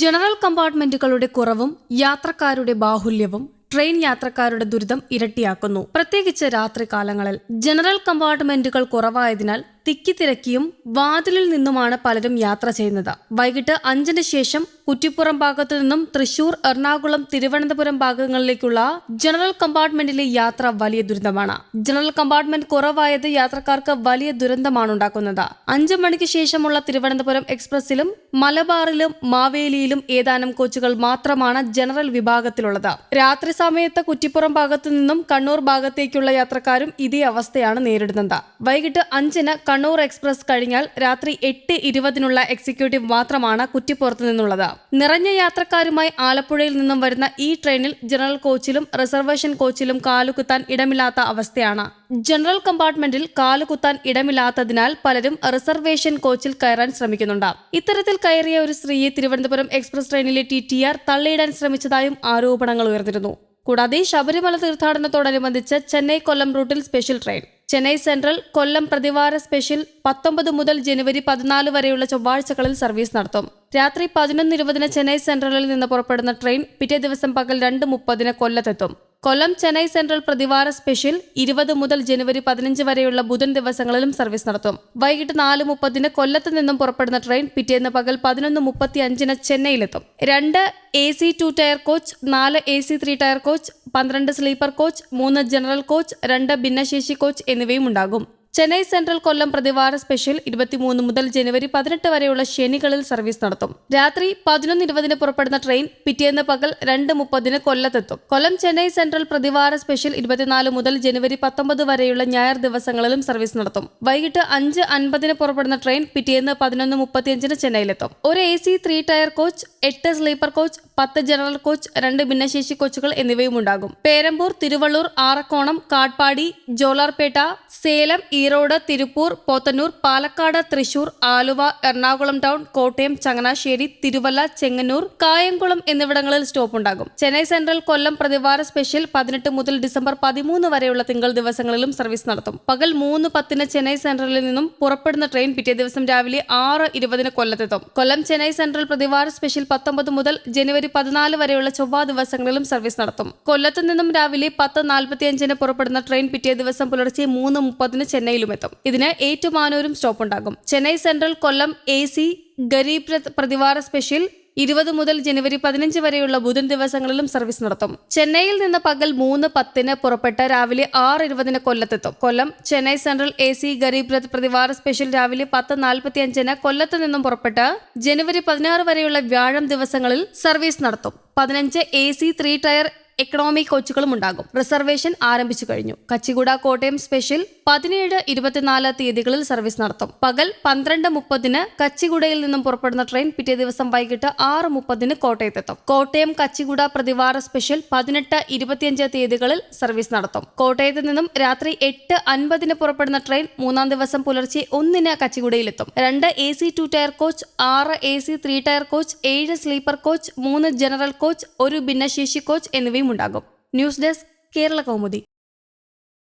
General കമ്പാർട്ട്മെന്റുകളുടെ കുറവും യാത്രക്കാരുടെ ബാഹുല്യവും train യാത്രക്കാരുടെ ദുരിതം ഇരട്ടിയാക്കുന്നു. പ്രത്യേകിച്ച് രാത്രികാലങ്ങളിൽ ജനറൽ കമ്പാർട്ട്മെന്റുകൾ കുറവായതിനാൽ തിക്കിത്തിരക്കിയും വാതിലിൽ നിന്നുമാണ് പലരും യാത്ര ചെയ്യുന്നത്. വൈകിട്ട് അഞ്ചിന് ശേഷം കുറ്റിപ്പുറം ഭാഗത്തു നിന്നും തൃശൂർ എറണാകുളം തിരുവനന്തപുരം ഭാഗങ്ങളിലേക്കുള്ള ജനറൽ കമ്പാർട്ട്മെന്റിലെ യാത്ര വലിയ ദുരന്തമാണ്. ജനറൽ കമ്പാർട്ട്മെന്റ് കുറവായത് യാത്രക്കാർക്ക് വലിയ ദുരന്തമാണ് ഉണ്ടാക്കുന്നത്. അഞ്ചു മണിക്ക് ശേഷമുള്ള തിരുവനന്തപുരം എക്സ്പ്രസിലും മലബാറിലും മാവേലിയിലും ഏതാനും കോച്ചുകൾ മാത്രമാണ് ജനറൽ വിഭാഗത്തിലുള്ളത്. രാത്രി സമയത്ത് കുറ്റിപ്പുറം ഭാഗത്തു നിന്നും കണ്ണൂർ ഭാഗത്തേക്കുള്ള യാത്രക്കാരും ഇതേ അവസ്ഥയാണ് നേരിടുന്നത്. വൈകിട്ട് അഞ്ചിന് കണ്ണൂർ എക്സ്പ്രസ് കഴിഞ്ഞാൽ രാത്രി എട്ട് ഇരുപതിനുള്ള എക്സിക്യൂട്ടീവ് മാത്രമാണ് കുറ്റിപ്പുറത്ത് നിന്നുള്ളത്. നിറഞ്ഞ യാത്രക്കാരുമായി ആലപ്പുഴയിൽ നിന്നും വരുന്ന ഈ ട്രെയിനിൽ ജനറൽ കോച്ചിലും റിസർവേഷൻ കോച്ചിലും കാലുകുത്താൻ ഇടമില്ലാത്ത അവസ്ഥയാണ്. ജനറൽ കമ്പാർട്ട്മെന്റിൽ കാലുകുത്താൻ ഇടമില്ലാത്തതിനാൽ പലരും റിസർവേഷൻ കോച്ചിൽ കയറാൻ ശ്രമിക്കുന്നുണ്ട്. ഇത്തരത്തിൽ കയറിയ ഒരു സ്ത്രീയെ തിരുവനന്തപുരം എക്സ്പ്രസ് ട്രെയിനിലെ ടി ടി ആർ തള്ളിയിടാൻ ശ്രമിച്ചതായും ആരോപണങ്ങൾ ഉയർന്നിരുന്നു. കൂടാതെ ശബരിമല തീർത്ഥാടനത്തോടനുബന്ധിച്ച് ചെന്നൈ കൊല്ലം റൂട്ടിൽ special train. Chennai central Kollam പ്രതിവാര സ്പെഷ്യൽ പത്തൊമ്പത് മുതൽ ജനുവരി പതിനാല് വരെയുള്ള ചൊവ്വാഴ്ചകളിൽ സർവീസ് നടത്തും. രാത്രി പതിനൊന്ന് ഇരുപതിന് ചെന്നൈ സെൻട്രലിൽ നിന്ന് പുറപ്പെടുന്ന ട്രെയിൻ പിറ്റേ ദിവസം പകൽ രണ്ട് മുപ്പതിന് കൊല്ലത്തെത്തും. കൊല്ലം ചെന്നൈ സെൻട്രൽ പ്രതിവാര സ്പെഷ്യൽ ഇരുപത് മുതൽ ജനുവരി പതിനഞ്ച് വരെയുള്ള ബുധൻ ദിവസങ്ങളിലും സർവീസ് നടത്തും. വൈകിട്ട് നാല് മുപ്പതിന് കൊല്ലത്ത് നിന്നും പുറപ്പെടുന്ന ട്രെയിൻ പിറ്റേന്ന് പകൽ പതിനൊന്ന് മുപ്പത്തി അഞ്ചിന് ചെന്നൈയിലെത്തും. രണ്ട് A C two tier coach നാല് A C three tier coach പന്ത്രണ്ട് സ്ലീപ്പർ കോച്ച് മൂന്ന് ജനറൽ കോച്ച് രണ്ട് ഭിന്നശേഷി കോച്ച് എന്നിവയും ഉണ്ടാകും ചെന്നൈ സെൻട്രൽ കൊല്ലം പ്രതിവാര സ്പെഷ്യൽ ഇരുപത്തിമൂന്ന് മുതൽ ജനുവരി പതിനെട്ട് വരെയുള്ള ശനികളിൽ സർവീസ് നടത്തും. രാത്രി പതിനൊന്ന് ഇരുപതിന് പുറപ്പെടുന്ന ട്രെയിൻ പിറ്റേന്ന് പകൽ രണ്ട് മുപ്പതിന് കൊല്ലത്തെത്തും. കൊല്ലം ചെന്നൈ സെൻട്രൽ പ്രതിവാര സ്പെഷ്യൽ ഇരുപത്തിനാല് മുതൽ ജനുവരി പത്തൊമ്പത് വരെയുള്ള ഞായർ ദിവസങ്ങളിലും സർവീസ് നടത്തും. വൈകിട്ട് അഞ്ച് അൻപതിന് പുറപ്പെടുന്ന ട്രെയിൻ പിറ്റേന്ന് പതിനൊന്ന് മുപ്പത്തിയഞ്ചിന് ചെന്നൈയിലെത്തും. ഒരു A C three tier coach എട്ട് സ്ലീപ്പർ കോച്ച് പത്ത് ജനറൽ കോച്ച് രണ്ട് ഭിന്നശേഷി കോച്ചുകൾ എന്നിവയും ഉണ്ടാകും പേരമ്പൂർ തിരുവള്ളൂർ ആറക്കോണം കാട്പാടി ജോലാർപേട്ട സേലം ഈറോഡ് തിരുപ്പൂർ പോത്തന്നൂർ പാലക്കാട് തൃശൂർ ആലുവ എറണാകുളം ടൗൺ കോട്ടയം ചങ്ങനാശ്ശേരി തിരുവല്ല ചെങ്ങന്നൂർ കായംകുളം എന്നിവിടങ്ങളിൽ സ്റ്റോപ്പ് ഉണ്ടാകും. ചെന്നൈ സെൻട്രൽ കൊല്ലം പ്രതിവാര സ്പെഷ്യൽ പതിനെട്ട് മുതൽ ഡിസംബർ പതിമൂന്ന് വരെയുള്ള തിങ്കൾ ദിവസങ്ങളിലും സർവീസ് നടത്തും. പകൽ മൂന്ന് പത്തിന് ചെന്നൈ സെൻട്രലിൽ നിന്നും പുറപ്പെടുന്ന ട്രെയിൻ പിറ്റേ ദിവസം രാവിലെ ആറ് ഇരുപതിന് കൊല്ലത്തെത്തും. കൊല്ലം ചെന്നൈ സെൻട്രൽ പ്രതിവാര സ്പെഷ്യൽ പത്തൊമ്പത് മുതൽ ജനുവരി പതിനാല് വരെയുള്ള ചൊവ്വാ ദിവസങ്ങളിലും സർവീസ് നടത്തും. കൊല്ലത്തു നിന്നും രാവിലെ പത്ത് നാൽപ്പത്തിയഞ്ചിന് പുറപ്പെടുന്ന ട്രെയിൻ പിറ്റേ ദിവസം പുലർച്ചെ മൂന്ന് മുപ്പതിന് ചെന്നൈയിലും എത്തും ഇതിന് ഏറ്റുമാനൂരും സ്റ്റോപ്പ് ഉണ്ടാകും Chennai central Kollam A C Garib പ്രതിവാര സ്പെഷ്യൽ ഇരുപത് മുതൽ ജനുവരി പതിനഞ്ച് വരെയുള്ള ബുധൻ ദിവസങ്ങളിലും സർവീസ് നടത്തും. ചെന്നൈയിൽ നിന്ന് പകൽ മൂന്ന് പത്തിന് പുറപ്പെട്ട് രാവിലെ ആറ് ഇരുപതിന് കൊല്ലത്തെത്തും. Kollam Chennai central A C Garib Rath പ്രതിവാര സ്പെഷ്യൽ രാവിലെ പത്ത് നാൽപ്പത്തി അഞ്ചിന് കൊല്ലത്ത് നിന്നും പുറപ്പെട്ട് ജനുവരി പതിനാറ് വരെയുള്ള വ്യാഴം ദിവസങ്ങളിൽ സർവീസ് നടത്തും. പതിനഞ്ച് A C three tier economy കോച്ചുകളും ഉണ്ടാകും. റിസർവേഷൻ ആരംഭിച്ചു കഴിഞ്ഞു. കച്ചിഗുഡ കോട്ടയം സ്പെഷ്യൽ പതിനേഴ് ഇരുപത്തിനാല് തീയതികളിൽ സർവീസ് നടത്തും. പകൽ പന്ത്രണ്ട് മുപ്പതിന് കച്ചിഗുഡയിൽ നിന്നും പുറപ്പെടുന്ന ട്രെയിൻ പിറ്റേ ദിവസം വൈകിട്ട് ആറ് മുപ്പതിന് കോട്ടയത്തെത്തും. കോട്ടയം കച്ചിഗുഡ പ്രതിവാര സ്പെഷ്യൽ പതിനെട്ട് ഇരുപത്തിയഞ്ച് തീയതികളിൽ സർവീസ് നടത്തും. കോട്ടയത്ത് നിന്നും രാത്രി എട്ട് അൻപതിന് പുറപ്പെടുന്ന ട്രെയിൻ മൂന്നാം ദിവസം പുലർച്ചെ ഒന്നിന് കച്ചിഗുഡയിലെത്തും. രണ്ട് A C two tier coach ആറ് A C three tier coach ഏഴ് സ്ലീപ്പർ കോച്ച് മൂന്ന് ജനറൽ കോച്ച് ഒരു ഭിന്നശേഷി കോച്ച് എന്നിവയും ഉണ്ടാകും ന്യൂസ് ഡെസ്ക് കേരള കൗമുദി